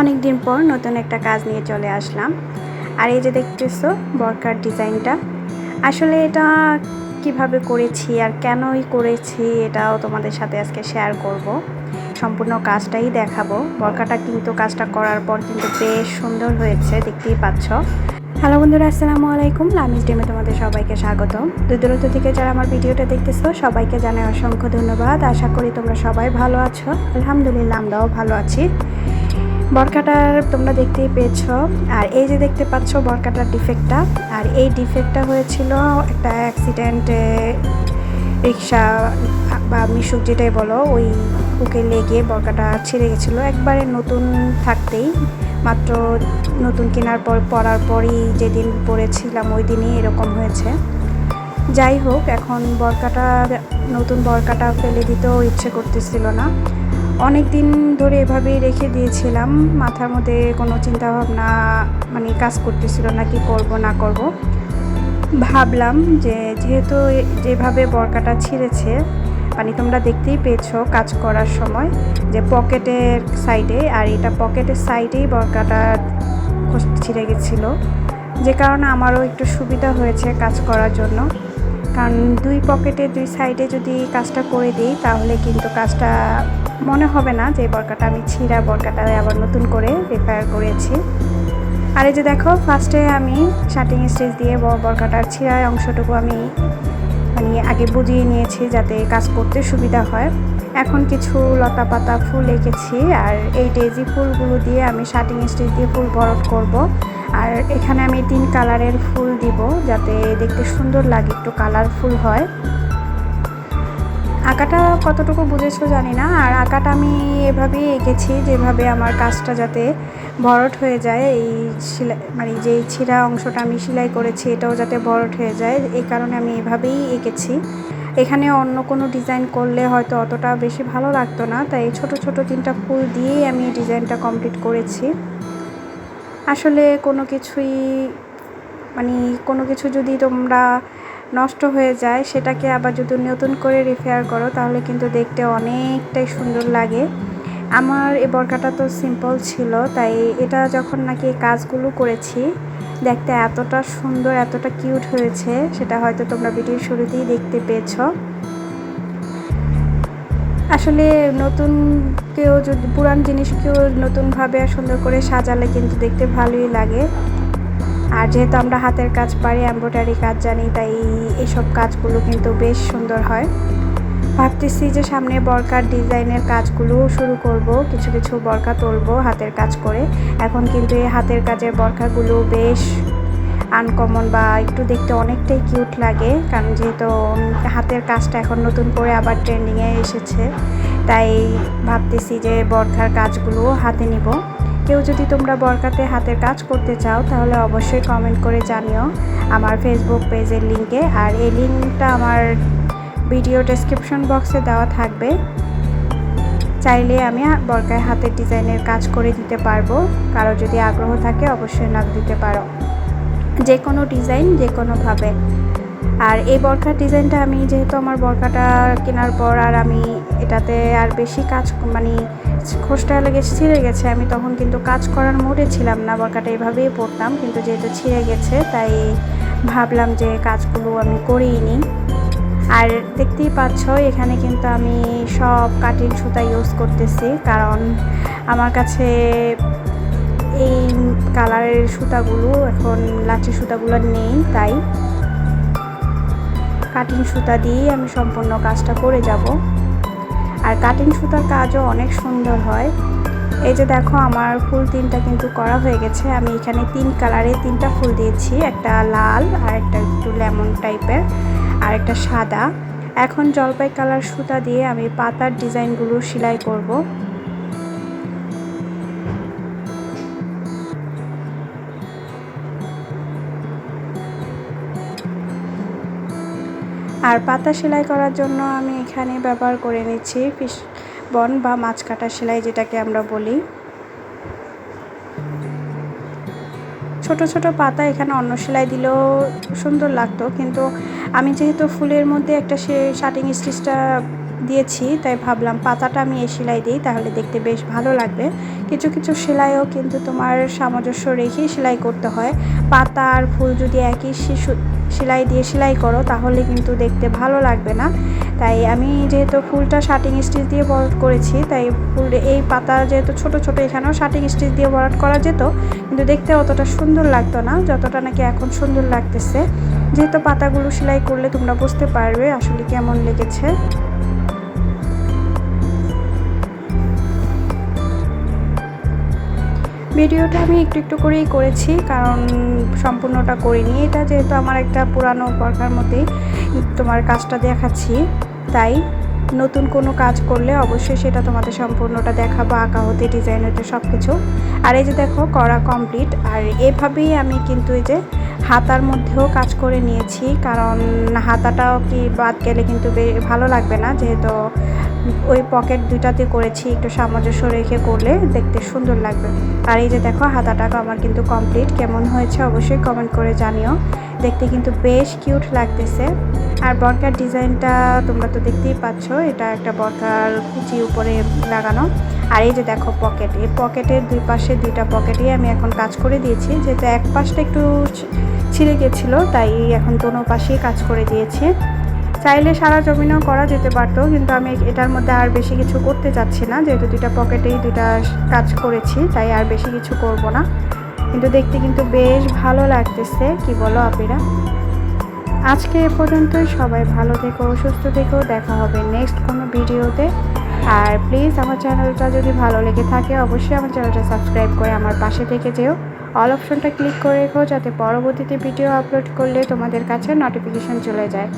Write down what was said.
অনেক দিন পর নতুন একটা কাজ নিয়ে চলে আসলাম। আর এই যে দেখতেছো বরকার ডিজাইনটা, আসলে এটা কীভাবে করেছি আর কেনই করেছি এটাও তোমাদের সাথে আজকে শেয়ার করব। সম্পূর্ণ কাজটাই দেখাবো। বরকাটা কিন্তু কাজটা করার পর কিন্তু বেশ সুন্দর হয়েছে, দেখতেই পাচ্ছ। হ্যালো বন্ধুরা, আসসালামু আলাইকুম। লামিজ ডিমে তোমাদের সবাইকে স্বাগত দূর দূরত্ব থেকে যারা আমার ভিডিওটা দেখতেছো, সবাইকে জানাই অসংখ্য ধন্যবাদ। আশা করি তোমরা সবাই ভালো আছো। আলহামদুলিল্লাহ, আমরাও ভালো আছি। বরকাটার তোমরা দেখতেই পেয়েছ। আর এই যে দেখতে পাচ্ছ বরকাটার ডিফেক্টটা আর এই ডিফেক্টটা হয়েছিল একটা অ্যাক্সিডেন্টে রিক্সা বা মিশুক যেটাই বলো, ওই বুকে লেগে বরকাটা ছিঁড়ে গেছিল। একবারে নতুন থাকতেই, মাত্র নতুন কেনার পর, পরার পরই যেদিন পরেছিলাম ওই দিনই এরকম হয়েছে। যাই হোক, এখন বরকাটা, নতুন বরকাটা ফেলে দিতেও ইচ্ছে করতেছিল না। অনেক দিন ধরে এভাবেই রেখে দিয়েছিলাম। মাথার মধ্যে কোনো চিন্তা ভাবনা মানে কাজ করতেছিল না কি করব, না করব। ভাবলাম যে যেহেতু যেভাবে বরকাটা ছিঁড়েছে মানে তোমরা দেখতেই পেয়েছ কাজ করার সময়, যে পকেটের সাইডে, আর এটা পকেটের সাইডেই বরকাটা ছিঁড়ে গেছিল। যে কারণে আমারও একটু সুবিধা হয়েছে কাজ করার জন্য। কারণ দুই পকেটে, দুই সাইডে যদি কাজটা করে দিই, তাহলে কিন্তু কাজটা মনে হবে না যে বরকাটা আমি ছিঁড়া বরকাটা আবার নতুন করে রিপেয়ার করেছি। আর এই যে দেখো ফার্স্টে আমি শার্টিং স্টেজ দিয়ে বরকাটার ছিঁড়া অংশটুকু আমি মানে আগে বুঝিয়ে নিয়েছি যাতে কাজ করতে সুবিধা হয়। এখন কিছু লতা পাতা ফুল এঁকেছি আর এই ডেজি ফুলগুলো দিয়ে আমি শার্টিং স্টেজ দিয়ে ফুল বরট করব। আর এখানে আমি তিন কালারের ফুল দিব যাতে দেখতে সুন্দর লাগে, একটু কালারফুল হয়। আঁকাটা কতটুকু বুঝেছ জানি না, আর আঁকাটা আমি এভাবেই এঁকেছি যেভাবে আমার কাজটা যাতে ভরট হয়ে যায়, এই সেলাই মানে যে ছিঁড়া অংশটা আমি সেলাই করেছি এটাও যাতে ভরট হয়ে যায়, এই কারণে আমি এভাবেই এঁকেছি। এখানে অন্য কোনো ডিজাইন করলে হয়তো অতটা বেশি ভালো লাগতো না, তাই ছোট ছোট তিনটা ফুল দিয়েই আমি ডিজাইনটা কমপ্লিট করেছি। আসলে কোনো কিছুই মানে কোনো কিছু যদি তোমরা নষ্ট হয়ে যায়, সেটাকে আবার যদি নতুন করে রিপেয়ার করো, তাহলে কিন্তু দেখতে অনেকটাই সুন্দর লাগে। আমার এই বরকাটা তো সিম্পল ছিল, তাই এটা যখন নাকি কাজগুলো করেছি, দেখতে এতটা সুন্দর, এতটা কিউট হয়েছে, সেটা হয়তো তোমরা ভিডিওর শুরুতেই দেখতে পেয়েছ। আসলে নতুন কেউ যদি, পুরান জিনিসকেও নতুনভাবে সুন্দর করে সাজালে কিন্তু দেখতে ভালোই লাগে। আর যেহেতু আমরা হাতের কাজ পারি এমব্রয়ডারি কাজ জানি, তাই এইসব কাজগুলো কিন্তু বেশ সুন্দর হয়। ভাবতেছি যে সামনে বরকার ডিজাইনের কাজগুলো শুরু করব। কিছু কিছু বরকা তুলবো হাতের কাজ করে। এখন কিন্তু এই হাতের কাজের বরকাগুলো বেশ আনকমন বা একটু দেখতে অনেকটাই কিউট লাগে, কারণ যেহেতু হাতের কাজটা এখন নতুন করে আবার ট্রেন্ডিংয়ে এসেছে, তাই ভাবতেছি যে বরখার কাজগুলো হাতে নিব। কেউ যদি তোমরা বরকাতে হাতের কাজ করতে চাও, তাহলে অবশ্যই কমেন্ট করে জানিও আমার ফেসবুক পেজের লিঙ্কে আর এই লিঙ্কটা আমার ভিডিও ডেসক্রিপশন বক্সে দেওয়া থাকবে। চাইলে আমি বরকায় হাতের ডিজাইনের কাজ করে দিতে পারব, কারও যদি আগ্রহ থাকে অবশ্যই নাক দিতে পারো। যে কোনো ডিজাইন যে কোনোভাবে। আর এই বরকার ডিজাইনটা আমি যেহেতু আমার বরকাটা কেনার পর আর আমি এটাতে আর বেশি কাজ মানে খোসটা লেগে ছিঁড়ে গেছে, আমি তখন কিন্তু কাজ করার মোডে ছিলাম না বরকাটা এভাবেই পড়তাম কিন্তু যেহেতু ছিঁড়ে গেছে, তাই ভাবলাম যে কাজগুলো আমি করেই নিই। আর দেখতেই পাচ্ছ, এখানে কিন্তু আমি সব কাটিং সুতা ইউজ করতেছি, কারণ আমার কাছে এই কালারের সুতাগুলো, এখন লাচি সুতাগুলো নেই, তাই। কাটিং সুতা দিয়েই আমি সম্পূর্ণ কাজটা করে যাব। আর কাটিং সুতার কাজও অনেক সুন্দর হয়। এই যে দেখো, আমার ফুল তিনটা কিন্তু করা হয়ে গেছে। আমি এখানে তিন কালারে তিনটা ফুল দিয়েছি, একটা লাল আর একটা একটু লেমন টাইপের, আর একটা সাদা। এখন জলপাই কালার সুতা দিয়ে আমি পাতার ডিজাইনগুলো সেলাই করব। আর পাতা সেলাই করার জন্য আমি এখানে ব্যবহার করে নিচ্ছি ফিশ বন বা মাছ কাটা সেলাই যেটাকে আমরা বলি। ছোট ছোট পাতা এখানে অন্য সেলাই দিলেও সুন্দর লাগতো, কিন্তু আমি যেহেতু ফুলের মধ্যে একটা সে শার্টিং স্টিচটা দিয়েছি, তাই ভাবলাম পাতাটা আমি এই সেলাই দিই, তাহলে দেখতে বেশ ভালো লাগবে। কিছু কিছু সেলাইও কিন্তু তোমার সামঞ্জস্য রেখেই সেলাই করতে হয়। পাতা আর ফুল যদি একই শিশু সেলাই দিয়ে সেলাই করো, তাহলে কিন্তু দেখতে ভালো লাগবে না। তাই আমি যেহেতু ফুলটা শার্টিং স্টিচ দিয়ে বরাট করেছি, তাই ফুল এই পাতা যেহেতু ছোট ছোট, এখানেও শার্টিং স্টিচ দিয়ে বরাট করা যেত, কিন্তু দেখতে অতটা সুন্দর লাগতো না, যতটা নাকি এখন সুন্দর লাগতেছে। যেহেতু পাতাগুলো সেলাই করলে তোমরা বুঝতে পারবে আসলে কেমন লেগেছে। ভিডিওটা আমি একটু একটু করেই করেছি, কারণ সম্পূর্ণটা করিনি। এটা যেহেতু আমার একটা পুরানো পরখার মধ্যেই তোমার কাজটা দেখাচ্ছি। তাই নতুন কোনো কাজ করলে অবশ্যই সেটা তোমাদের সম্পূর্ণটা দেখাবো, আঁকা হতে ডিজাইন হতে সব কিছু আর এই যে দেখো, করা কমপ্লিট আর এভাবেই আমি কিন্তু এই যে হাতার মধ্যেও কাজ করে নিয়েছি, কারণ হাতাটাও কি বাদ গেলে কিন্তু ভালো লাগবে না, যেহেতু ওই পকেট দুইটাতে করেছি, একটু সামঞ্জস্য রেখে করলে দেখতে সুন্দর লাগবে। আর এই যে দেখো হাতাটাকে আমার কিন্তু কমপ্লিট কেমন হয়েছে অবশ্যই কমেন্ট করে জানিও। দেখতে কিন্তু বেশ কিউট লাগতেছে। আর বরকার ডিজাইনটা তোমরা তো দেখতেই পাচ্ছ, এটা একটা বরকার কুচি উপরে লাগানো। আর এই যে দেখো পকেট এই পকেটের দুই পাশে দুইটা পকেটেই আমি এখন কাজ করে দিয়েছি। যেহেতু এক পাশটা একটু ছিঁড়ে গেছিল, তাই এখন দোনো পাশেই কাজ করে দিয়েছি। চাইলে সারা জমিনও করা যেতে পারতো, কিন্তু আমি এটার মধ্যে আর বেশি কিছু করতে চাচ্ছি না। যেহেতু দুইটা পকেটেই দুইটা কাজ করেছি, তাই আর বেশি কিছু করব না। কিন্তু দেখতে কিন্তু বেশ ভালো লাগতেছে, কি বলো আপিরা? আজকে এ পর্যন্তই, সবাই ভালো থেকো, সুস্থ থেকো, দেখা হবে নেক্সট কোনো ভিডিওতে। আর প্লিজ আমার চ্যানেলটা যদি ভালো লেগে থাকে, অবশ্যই আমার চ্যানেলটা সাবস্ক্রাইব করে আমার পাশে থেকে যেও। অল অপশনটা ক্লিক করে রেখো, যাতে পরবর্তীতে ভিডিও আপলোড করলে তোমাদের কাছে নোটিফিকেশন চলে যায়।